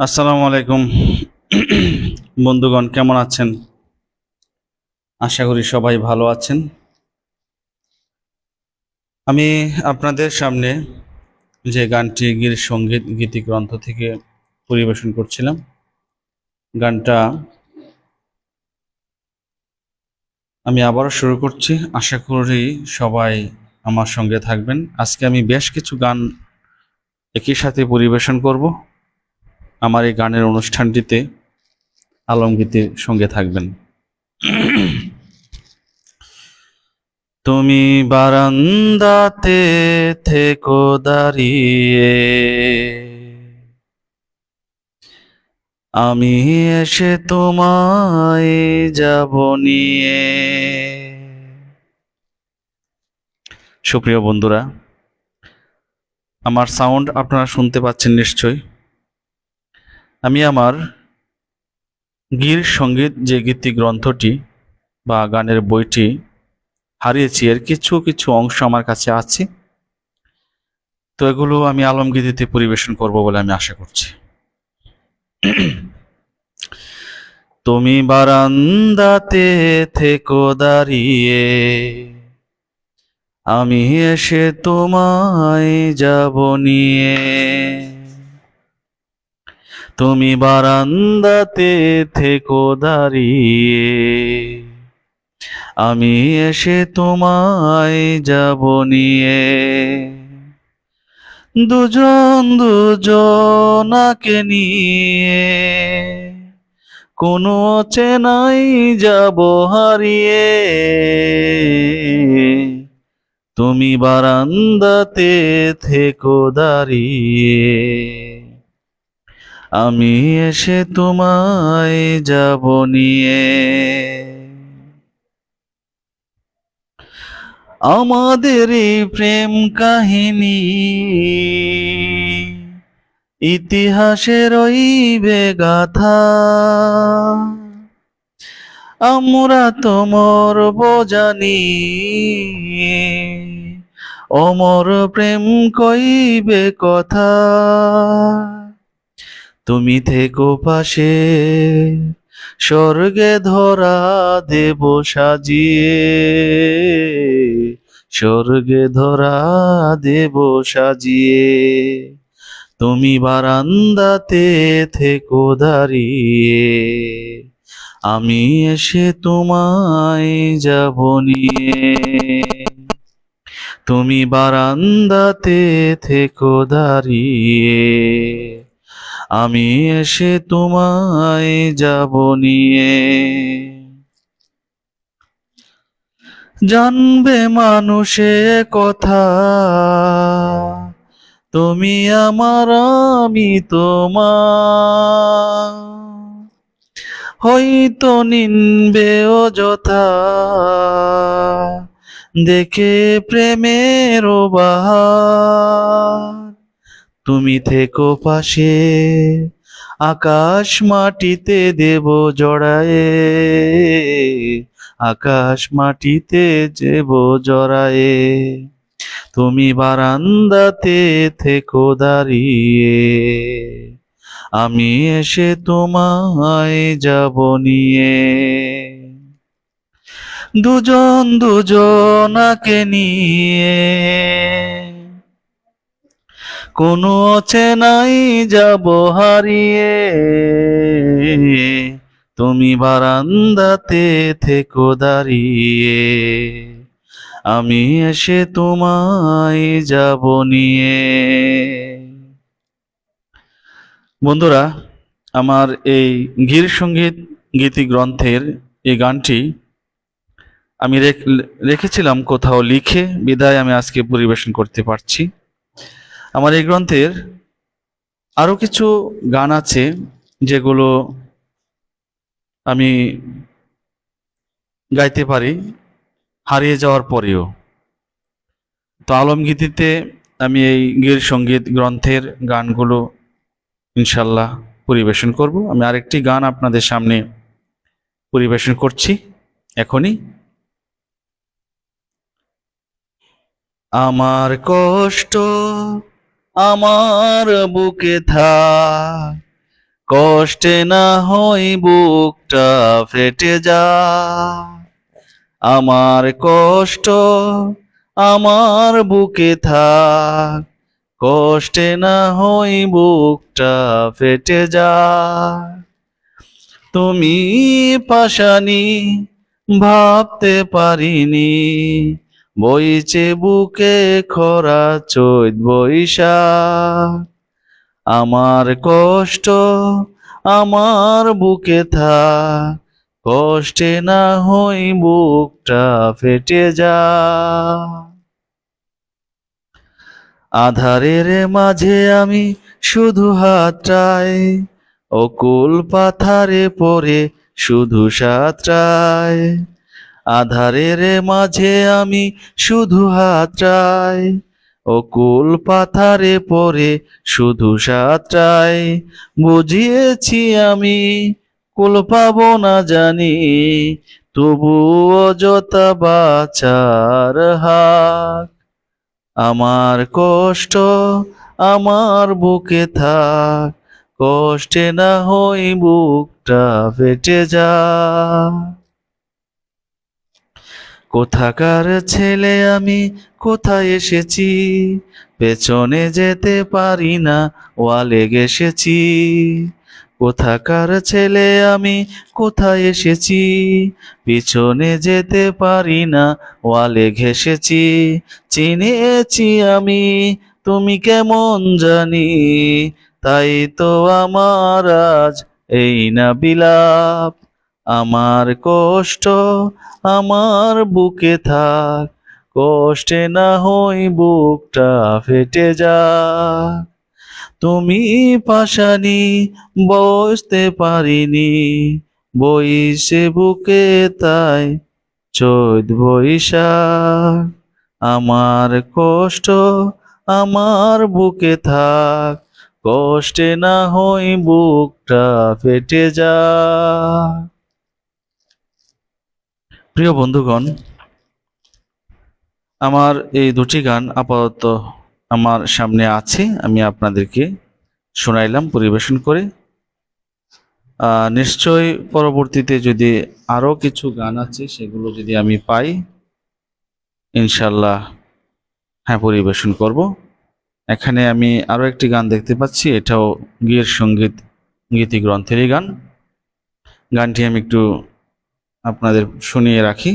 আসসালামু আলাইকুম। বন্ধুগণ, কেমন আছেন? আশা করি সবাই ভালো আছেন। আমি আপনাদের সামনে যে গানটি গীর সংগীত, গীতি গ্রন্থ থেকে পরিবেশন করছিলাম, গানটা আমি আবারও শুরু করছি। আশা করি সবাই আমার সঙ্গে থাকবেন। আজকে আমি বেশ কিছু গান একই সাথে পরিবেশন করব। আমার এই গানের অনুষ্ঠানটিতে আলমগীতির সঙ্গে থাকবেন। তুমি বারান্দাতে থেকো দাঁড়িয়ে। আমি এসে তোমায় যাব নিয়ে। সুপ্রিয় বন্ধুরা, আমার সাউন্ড আপনারা শুনতে পাচ্ছেন নিশ্চয়ই। আমি আমার গীর সংগীত যে গীতি গ্রন্থটি বা গানের বইটি হারিয়েছি, এর কিছু কিছু অংশ আমার কাছে আছে। তো এগুলো আমি আলমগীতিতে পরিবেশন করব বলে আমি আশা করছি। তুমি বারান্দাতে থেকো দাঁড়িয়ে, আমি এসে তোমায় যাব নিয়ে। তুমি বারান্দাতে থেকো দাঁড়িয়ে। আমি এসে তোমায় যাব নিয়ে। দুজন দুজনাকে নিয়ে। কোনো চেনাই যাব হারিয়ে। তুমি বারান্দাতে থেকো দাঁড়িয়ে। আমি এসে তোমায় যাব নিয়ে। আমাদের প্রেম কাহিনী ইতিহাসে রইবে গাথা। আমরা তোমর বোজানি অমর প্রেম কইবে কথা। তুমি থেকো পাশে, স্বর্গে ধরা দেব সাজিয়ে, স্বর্গে ধরা দেব সাজিয়ে। তুমি বারান্দাতে থেকো দাঁড়িয়ে, আমি এসে তোমায় যাব নিয়ে। তুমি বারান্দাতে থেকো দাঁড়িয়ে আমি এসে তোমায় যাব নিয়ে। জানবে মানুষে কথা, তুমি আমার, আমি তোমার। হয়তো নিনবে যথা, দেখে প্রেমের বাহার তুমি থেকো পাশে, আকাশ মাটিতে দেব জড়ায়ে, আকাশ মাটিতে দেব জড়ায়ে। তুমি বারান্দাতে থেকো দাঁড়িয়ে, আমি এসে তোমায় যাব নিয়ে। দুজন দুজনাকে নিয়ে কোনো চেনাই যাব হারিয়ে। তুমি বারান্দাতে থেকো দাঁড়িয়ে। আমি এসে তোমায় যাব নিয়ে। বন্ধুরা, আমার এই গীর সংগীত গীতি গ্রন্থের এই গানটি আমি রেখ- রেখেছিলাম কোথাও লিখে, বিদায় আমি আজকে পরিবেশন করতে পারছি। আমার এই গ্রন্থের আরও কিছু গান আছে যেগুলো আমি গাইতে পারি হারিয়ে যাওয়ার পরেও। তো আলমগীতিতে আমি এই গীর সংগীত গ্রন্থের গানগুলো ইনশাল্লাহ পরিবেশন করব। আমি আরেকটি গান আপনাদের সামনে পরিবেশন করছি এখনই। আমার কষ্ট আমার বুকে থাক। কষ্টে না হই বুকটা ফেটে যা আমার কষ্ট আমার বুকে থাক। কষ্টে না হই বুকটা ফেটে যা তুমি পাশানি ভাবতে পারিনি। বইছে বুকে খরা চৈত বৈশাখ। আমার কষ্ট আমার বুকে থাক, কষ্টে না হই বুকটা ফেটে যা আধারের মাঝে আমি শুধু হাতটাই, অকুল পাথারে পরে শুধু সাতটায় আধারের মাঝে আমি শুধু হাতটাই অকুল পাথারে পরে শুধু সাতটায় বুঝিয়েছি আমি, কুল পাবো না জানি তবু অযথা বাচার হাক। আমার কষ্ট আমার বুকে থাক, কষ্টে না হই বুকটা ফেটে যা কোথাকার ছেলে আমি? কোথায় এসেছি? পেছনে যেতে পারি না, ওয়ালে গেসেছি। কোথাকার ছেলে আমি? কোথায় এসেছি? পিছনে যেতে পারি না, ওয়ালে ঘেসেছি। চিনেছি আমি, তুমি কেমন জানি? তাই তো আমার আজ এই না বিলাপ। আমার কষ্ট আমার বুকে থাক, কষ্টে না হই বুকটা ফেটে যা তুমি পাশানি বসতে পারিনি, বইসে বুকে তাই চৈত বৈশাখ। আমার কষ্ট আমার বুকে থাক, কষ্টে না হই বুকটা ফেটে যা প্রিয় বন্ধুগণ আমার এই দুটি গান আপাতত আমার সামনে আছে আমি আপনাদেরকে শোনাইলাম পরিবেশন করে। আহ, নিশ্চয়ই পরবর্তীতে যদি আরও কিছু গান আছে সেগুলো যদি আমি পাই ইনশাল্লাহ হ্যাঁ পরিবেশন করব। এখানে আমি আরও একটি গান দেখতে পাচ্ছি এটাও গীর সংগীত গীতি গ্রন্থেরই গান। গানটি আমি একটু আপনাদের শুনিয়ে রাখি।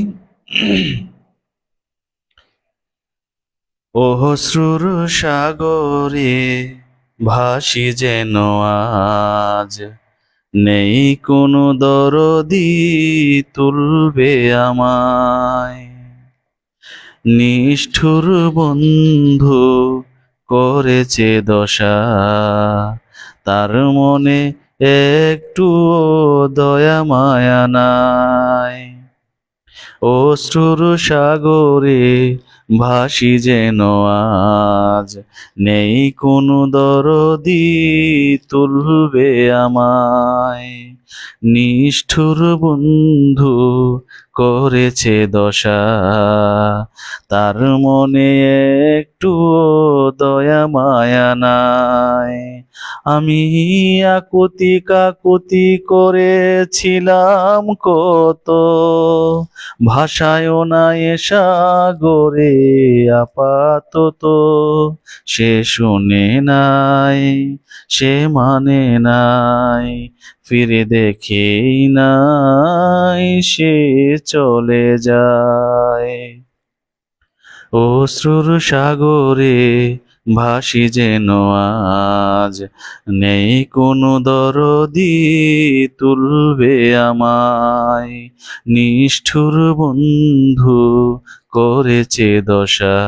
অহস্রুর সাগরে ভাসি যেন আজ, নেই কোনো দরদি তুলবে আমায়। নিষ্ঠুর বন্ধু করেছে দশা, তার মনে একটু দয়া মায়া নাই। অশ্রুর সাগরে ভাসি যেন আজ। নেই কোনো দরদি তুলবে আমায়। নিষ্ঠুর বন্ধু করেছে দশা। তার মনে একটু দয়া, মায়া নাই। আমি আকুতি কাকুতি করেছিলাম কত ভাষায় না এ সাগরে আপাতত। সে শুনে নাই, সে মানে নাই ফিরে দেখেই নাই সে চলে যায়। অশ্রুর সাগরে ভাসি যেন আজ, নেই কোনো দরদি তুলবে আমায়। নিষ্ঠুর বন্ধু করেছে দশা,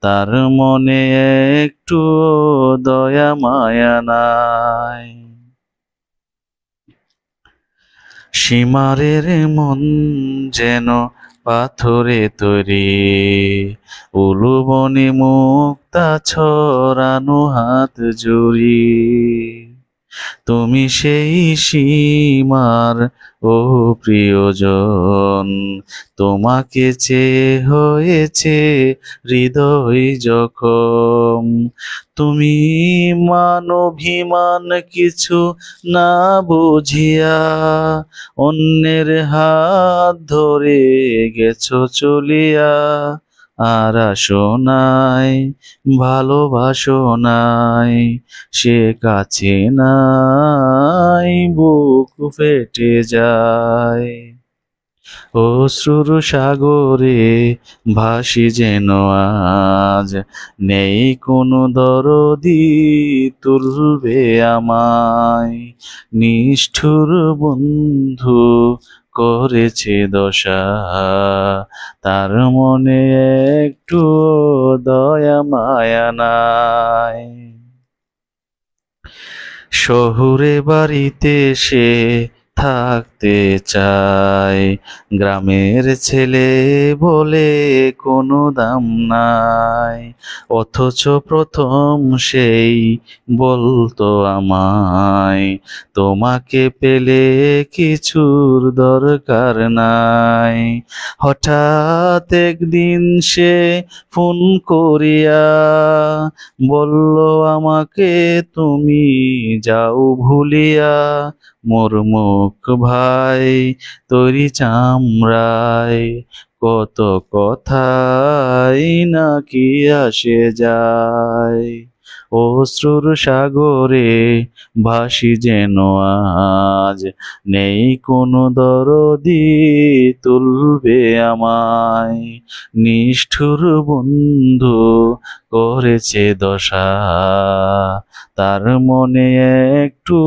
তার মনে একটু দয়া মায়া নাই। সীমারের মন যেন পাথরে তৈরি। উলুবনে মুক্তা ছড়ানো হাত জুড়ি। তুমি সেই সীমার, ও প্রিয়জন। তোমাকে চেয়ে হয়েছে হৃদয় যখন তুমি মানভিমান কিছু না বুঝিয়া অন্যের হাত ধরে গেছো চলিয়া। আর ভালোবাসো নাই, সে কাছে নাই, বুক ফেটে যায়। অশ্রুর সাগরে ভাসি যেন আজ, নেই কোনো দরদি তুলবে আমায়। নিষ্ঠুর বন্ধু করেছে দশা। তার মনে একটু দয়া মায়া নাই। শহুরে বাড়িতে সে থাকতে চাই। গ্রামের ছেলে বলে কোনো দাম নাই। অথচ প্রথম সেই বলতো আমায়, তোমাকে পেলে কিছুর দরকার নাই। হঠাৎ একদিন সে ফোন করিয়া বলল, আমাকে তুমি যাও ভুলিয়া মোর মুখ ভাই তরি চামড়ায় কত কথাই নাকি আসে যায়। অশ্রুর সাগরে ভাসি যেন আজ। নেই কোনো দরদি তুলবে আমায়। নিষ্ঠুর বন্ধু করেছে দশা। তার মনে একটু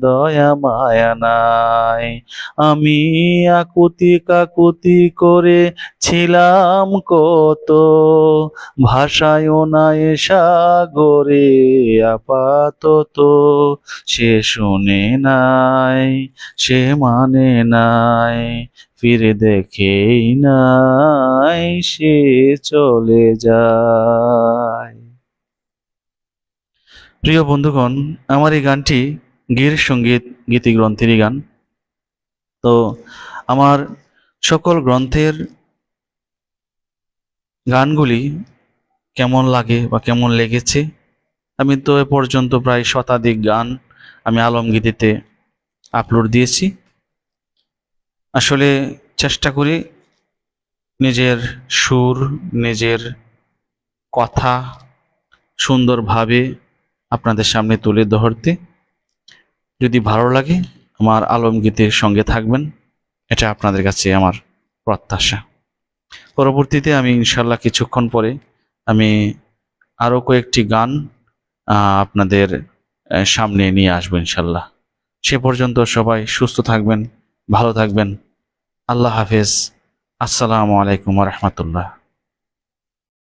দয়া, মায়া নাই। আমি আকুতি কাকুতি করে ছিলাম কত। ভাষায় নাই সাগরে আপাতত। সে শুনে নাই, সে মানে নাই, ফিরে দেখেই নাই, সে চলে যায়। প্রিয় বন্ধুগণ, আমার এই গানটি গীর সংগীত গীতি গ্রন্থেরই গান। তো আমার সকল গ্রন্থের গানগুলি কেমন লাগে বা কেমন লেগেছে আমি তো এ পর্যন্ত প্রায় শতাধিক গান আমি আলমগীতিতে আপলোড দিয়েছি। আসলে চেষ্টা করি নিজের সুর, নিজের কথা সুন্দরভাবে আপনাদের সামনে তুলে ধরতে। যদি ভালো লাগে আমার আলমগীতের সঙ্গে থাকবেন, এটা আপনাদের কাছে আমার প্রত্যাশা। পরবর্তীতে আমি ইনশাল্লাহ কিছুক্ষণ পরে আমি আরও কয়েকটি গান আপনাদের সামনে নিয়ে আসব ইনশাল্লাহ। সে পর্যন্ত সবাই সুস্থ থাকবেন, ভালো থাকবেন। আল্লাহ হাফেজ। আসসালামু আলাইকুম রহমতুল্লাহ।